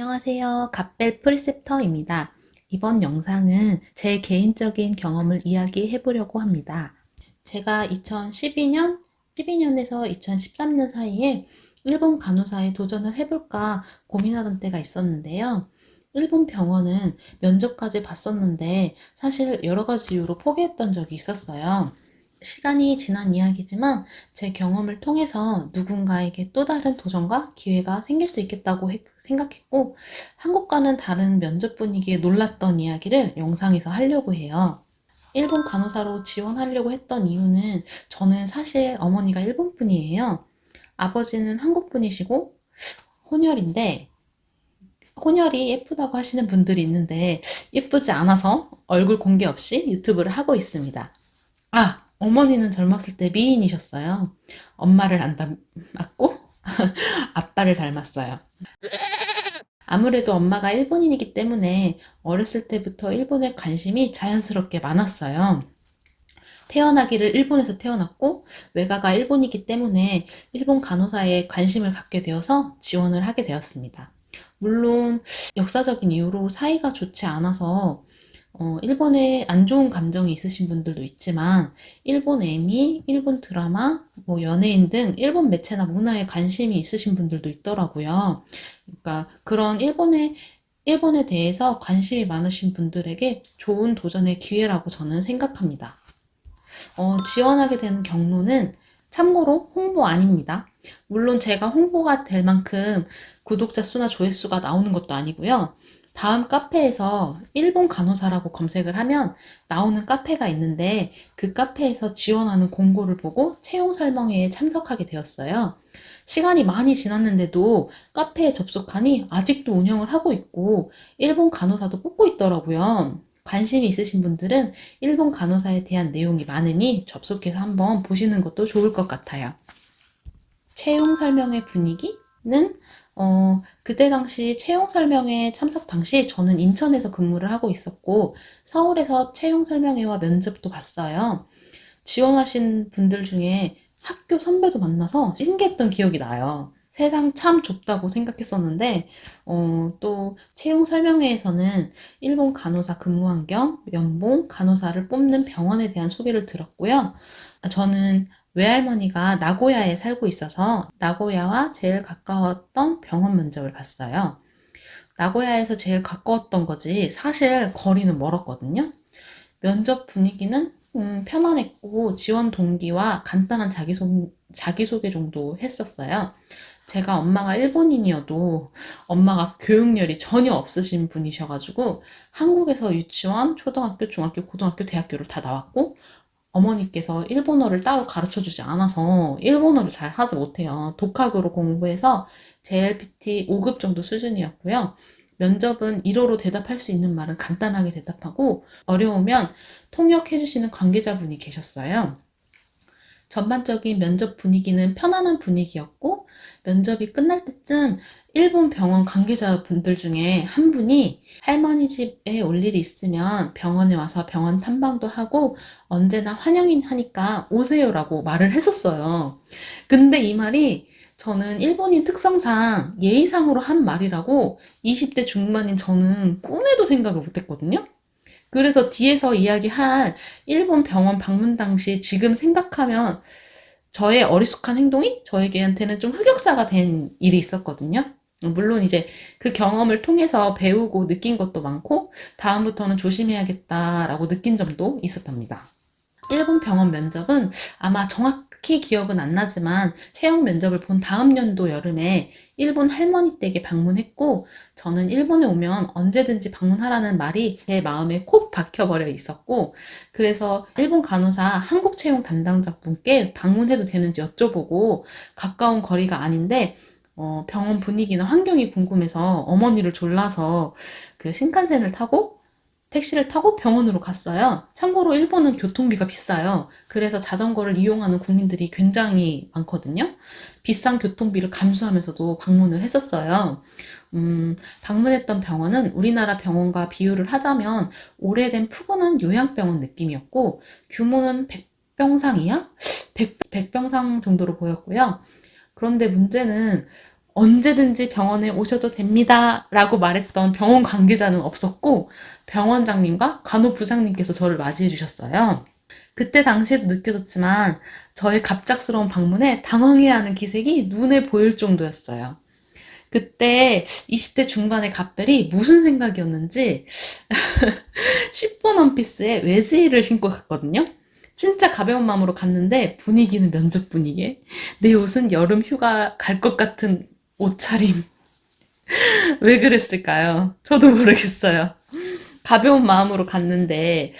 안녕하세요. 갓벨 프리셉터입니다. 이번 영상은 제 개인적인 경험을 이야기해 보려고 합니다. 제가 2012년, 12년에서 2013년 사이에 일본 간호사에 도전을 해볼까 고민하던 때가 있었는데요. 일본 병원은 면접까지 봤었는데 사실 여러 가지 이유로 포기했던 적이 있었어요. 시간이 지난 이야기지만 제 경험을 통해서 누군가에게 또 다른 도전과 기회가 생길 수 있겠다고 해- 생각했고, 한국과는 다른 면접 분위기에 놀랐던 이야기를 영상에서 하려고 해요. 일본 간호사로 지원하려고 했던 이유는 저는 사실 어머니가 일본 분이에요. 아버지는 한국 분이시고, 혼혈인데, 혼혈이 예쁘다고 하시는 분들이 있는데, 예쁘지 않아서 얼굴 공개 없이 유튜브를 하고 있습니다. 아, 어머니는 젊었을 때 미인이셨어요. 엄마를 안 닮았고, 아빠를 닮았어요. 아무래도 엄마가 일본인이기 때문에 어렸을 때부터 일본에 관심이 자연스럽게 많았어요. 태어나기를 일본에서 태어났고, 외가가 일본이기 때문에 일본 간호사에 관심을 갖게 되어서 지원을 하게 되었습니다. 물론, 역사적인 이유로 사이가 좋지 않아서 어, 일본에 안 좋은 감정이 있으신 분들도 있지만, 일본 애니, 일본 드라마, 뭐 연예인 등 일본 매체나 문화에 관심이 있으신 분들도 있더라고요. 그러니까 그런 일본에, 일본에 대해서 관심이 많으신 분들에게 좋은 도전의 기회라고 저는 생각합니다. 어, 지원하게 되는 경로는 참고로 홍보 아닙니다. 물론 제가 홍보가 될 만큼 구독자 수나 조회수가 나오는 것도 아니고요. 다음 카페에서 일본 간호사라고 검색을 하면 나오는 카페가 있는데 그 카페에서 지원하는 공고를 보고 채용 설명회에 참석하게 되었어요. 시간이 많이 지났는데도 카페에 접속하니 아직도 운영을 하고 있고 일본 간호사도 뽑고 있더라고요. 관심이 있으신 분들은 일본 간호사에 대한 내용이 많으니 접속해서 한번 보시는 것도 좋을 것 같아요. 채용 설명회 분위기는 어, 그때 당시 채용 설명회 참석 당시 저는 인천에서 근무를 하고 있었고 서울에서 채용 설명회와 면접도 봤어요. 지원하신 분들 중에 학교 선배도 만나서 신기했던 기억이 나요. 세상 참 좁다고 생각했었는데, 어, 또 채용 설명회에서는 일본 간호사 근무 환경, 연봉, 간호사를 뽑는 병원에 대한 소개를 들었고요. 저는 외할머니가 나고야에 살고 있어서 나고야와 제일 가까웠던 병원 면접을 봤어요. 나고야에서 제일 가까웠던 거지 사실 거리는 멀었거든요. 면접 분위기는 음, 편안했고 지원 동기와 간단한 자기소, 자기소개 정도 했었어요. 제가 엄마가 일본인이어도 엄마가 교육열이 전혀 없으신 분이셔가지고 한국에서 유치원, 초등학교, 중학교, 고등학교, 대학교를 다 나왔고 어머니께서 일본어를 따로 가르쳐 주지 않아서 일본어를 잘 하지 못해요. 독학으로 공부해서 JLPT 5급 정도 수준이었고요. 면접은 1어로 대답할 수 있는 말은 간단하게 대답하고 어려우면 통역해 주시는 관계자분이 계셨어요. 전반적인 면접 분위기는 편안한 분위기였고 면접이 끝날 때쯤 일본 병원 관계자분들 중에 한 분이 할머니 집에 올 일이 있으면 병원에 와서 병원 탐방도 하고 언제나 환영인 하니까 오세요라고 말을 했었어요. 근데 이 말이 저는 일본인 특성상 예의상으로 한 말이라고 20대 중반인 저는 꿈에도 생각을 못 했거든요. 그래서 뒤에서 이야기할 일본 병원 방문 당시 지금 생각하면 저의 어리숙한 행동이 저에게한테는 좀 흑역사가 된 일이 있었거든요. 물론 이제 그 경험을 통해서 배우고 느낀 것도 많고 다음부터는 조심해야겠다라고 느낀 점도 있었답니다. 일본 병원 면접은 아마 정확 히 기억은 안 나지만 채용 면접을 본 다음 연도 여름에 일본 할머니 댁에 방문했고 저는 일본에 오면 언제든지 방문하라는 말이 제 마음에 콕 박혀버려 있었고 그래서 일본 간호사 한국 채용 담당자 분께 방문해도 되는지 여쭤보고 가까운 거리가 아닌데 어, 병원 분위기나 환경이 궁금해서 어머니를 졸라서 그 신칸센을 타고 택시를 타고 병원으로 갔어요. 참고로 일본은 교통비가 비싸요. 그래서 자전거를 이용하는 국민들이 굉장히 많거든요. 비싼 교통비를 감수하면서도 방문을 했었어요. 음, 방문했던 병원은 우리나라 병원과 비교를 하자면 오래된 푸근한 요양병원 느낌이었고, 규모는 100병상 이야? 100, 100병상 정도로 보였고요. 그런데 문제는 언제든지 병원에 오셔도 됩니다. 라고 말했던 병원 관계자는 없었고, 병원장님과 간호부장님께서 저를 맞이해 주셨어요. 그때 당시에도 느껴졌지만, 저의 갑작스러운 방문에 당황해야 하는 기색이 눈에 보일 정도였어요. 그때 20대 중반의 갑별이 무슨 생각이었는지 10번 원피스에 외지를 신고 갔거든요. 진짜 가벼운 마음으로 갔는데 분위기는 면접 분위기. 내 옷은 여름 휴가 갈 것 같은 옷차림. 왜 그랬을까요? 저도 모르겠어요. 가벼운 마음으로 갔는데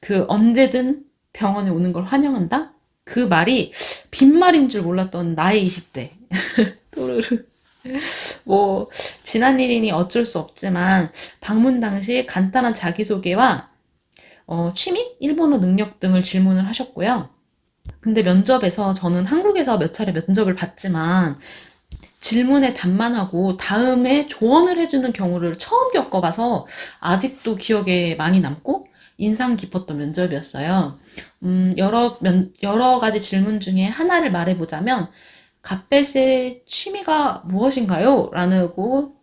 그 언제든 병원에 오는 걸 환영한다? 그 말이 빈말인 줄 몰랐던 나의 20대. 또르르. 뭐 지난 일이니 어쩔 수 없지만 방문 당시 간단한 자기소개와 어, 취미, 일본어 능력 등을 질문을 하셨고요. 근데 면접에서 저는 한국에서 몇 차례 면접을 봤지만 질문에 답만하고 다음에 조언을 해주는 경우를 처음 겪어봐서 아직도 기억에 많이 남고 인상 깊었던 면접이었어요. 음, 여러 면, 여러 가지 질문 중에 하나를 말해보자면 갓벨스의 취미가 무엇인가요? 라고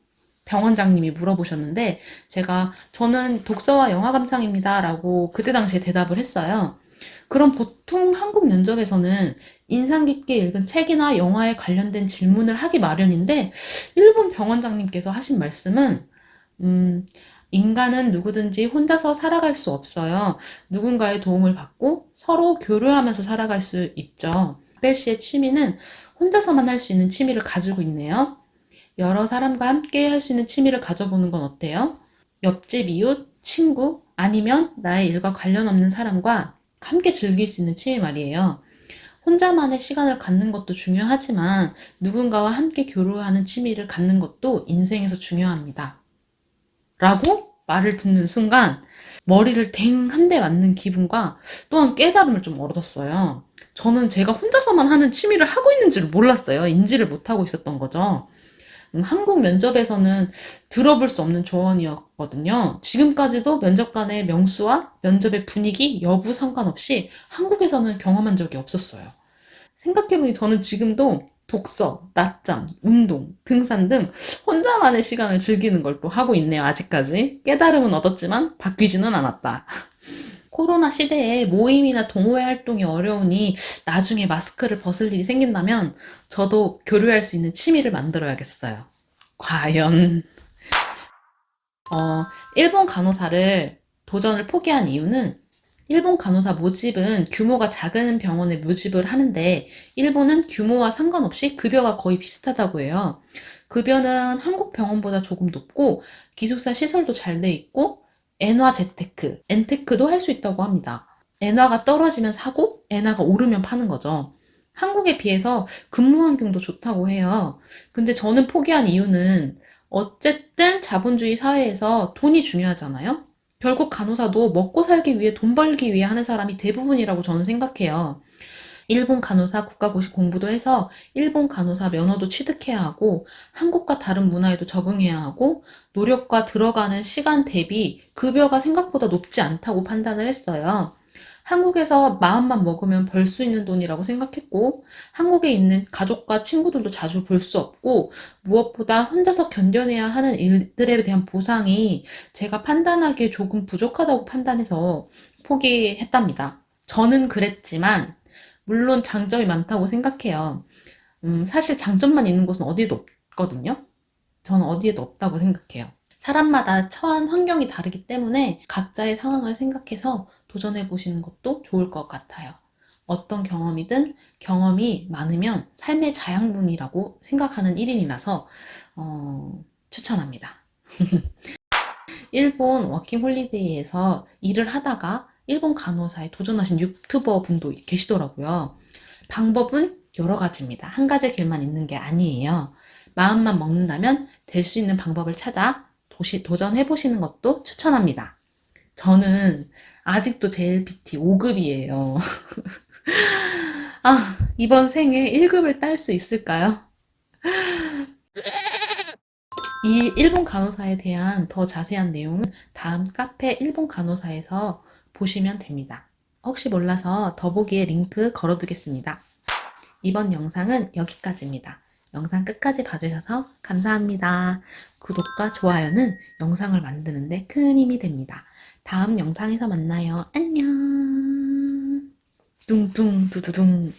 병원장님이 물어보셨는데 제가 저는 독서와 영화 감상입니다. 라고 그때 당시에 대답을 했어요. 그럼 보통 한국 면접에서는 인상 깊게 읽은 책이나 영화에 관련된 질문을 하기 마련인데 일본 병원장님께서 하신 말씀은 음, 인간은 누구든지 혼자서 살아갈 수 없어요. 누군가의 도움을 받고 서로 교류하면서 살아갈 수 있죠. 벨 씨의 취미는 혼자서만 할 수 있는 취미를 가지고 있네요. 여러 사람과 함께 할 수 있는 취미를 가져보는 건 어때요? 옆집 이웃, 친구, 아니면 나의 일과 관련 없는 사람과 함께 즐길 수 있는 취미 말이에요. 혼자만의 시간을 갖는 것도 중요하지만 누군가와 함께 교류하는 취미를 갖는 것도 인생에서 중요합니다. 라고 말을 듣는 순간 머리를 댕 한 대 맞는 기분과 또한 깨달음을 좀 얻었어요. 저는 제가 혼자서만 하는 취미를 하고 있는지를 몰랐어요. 인지를 못하고 있었던 거죠. 음, 한국 면접에서는 들어볼 수 없는 조언이었거든요. 지금까지도 면접관의 명수와 면접의 분위기, 여부 상관없이 한국에서는 경험한 적이 없었어요. 생각해보니 저는 지금도 독서, 낮잠, 운동, 등산 등 혼자만의 시간을 즐기는 걸 또 하고 있네요. 아직까지. 깨달음은 얻었지만 바뀌지는 않았다. 코로나 시대에 모임이나 동호회 활동이 어려우니 나중에 마스크를 벗을 일이 생긴다면 저도 교류할 수 있는 취미를 만들어야겠어요. 과연. 어, 일본 간호사를 도전을 포기한 이유는 일본 간호사 모집은 규모가 작은 병원에 모집을 하는데 일본은 규모와 상관없이 급여가 거의 비슷하다고 해요. 급여는 한국 병원보다 조금 높고 기숙사 시설도 잘 돼 있고 엔화 재테크, 엔테크도 할 수 있다고 합니다. 엔화가 떨어지면 사고 엔화가 오르면 파는 거죠. 한국에 비해서 근무 환경도 좋다고 해요. 근데 저는 포기한 이유는 어쨌든 자본주의 사회에서 돈이 중요하잖아요. 결국 간호사도 먹고 살기 위해 돈 벌기 위해 하는 사람이 대부분이라고 저는 생각해요. 일본 간호사 국가고시 공부도 해서 일본 간호사 면허도 취득해야 하고 한국과 다른 문화에도 적응해야 하고 노력과 들어가는 시간 대비 급여가 생각보다 높지 않다고 판단을 했어요. 한국에서 마음만 먹으면 벌 수 있는 돈이라고 생각했고, 한국에 있는 가족과 친구들도 자주 볼 수 없고, 무엇보다 혼자서 견뎌내야 하는 일들에 대한 보상이 제가 판단하기에 조금 부족하다고 판단해서 포기했답니다. 저는 그랬지만, 물론 장점이 많다고 생각해요. 음, 사실 장점만 있는 곳은 어디에도 없거든요. 저는 어디에도 없다고 생각해요. 사람마다 처한 환경이 다르기 때문에 각자의 상황을 생각해서 도전해 보시는 것도 좋을 것 같아요. 어떤 경험이든 경험이 많으면 삶의 자양분이라고 생각하는 1인이라서 어, 추천합니다. 일본 워킹 홀리데이에서 일을 하다가 일본 간호사에 도전하신 유튜버 분도 계시더라고요. 방법은 여러 가지입니다. 한 가지 길만 있는 게 아니에요. 마음만 먹는다면 될 수 있는 방법을 찾아 도시, 도전해 보시는 것도 추천합니다. 저는 아직도 JLPT 5급이에요. 아, 이번 생에 1급을 딸 수 있을까요? 이 일본 간호사에 대한 더 자세한 내용은 다음 카페 일본 간호사에서 보시면 됩니다. 혹시 몰라서 더보기에 링크 걸어두겠습니다. 이번 영상은 여기까지입니다. 영상 끝까지 봐주셔서 감사합니다. 구독과 좋아요는 영상을 만드는데 큰 힘이 됩니다. 다음 영상에서 만나요. 안녕. 둥둥 두두둥.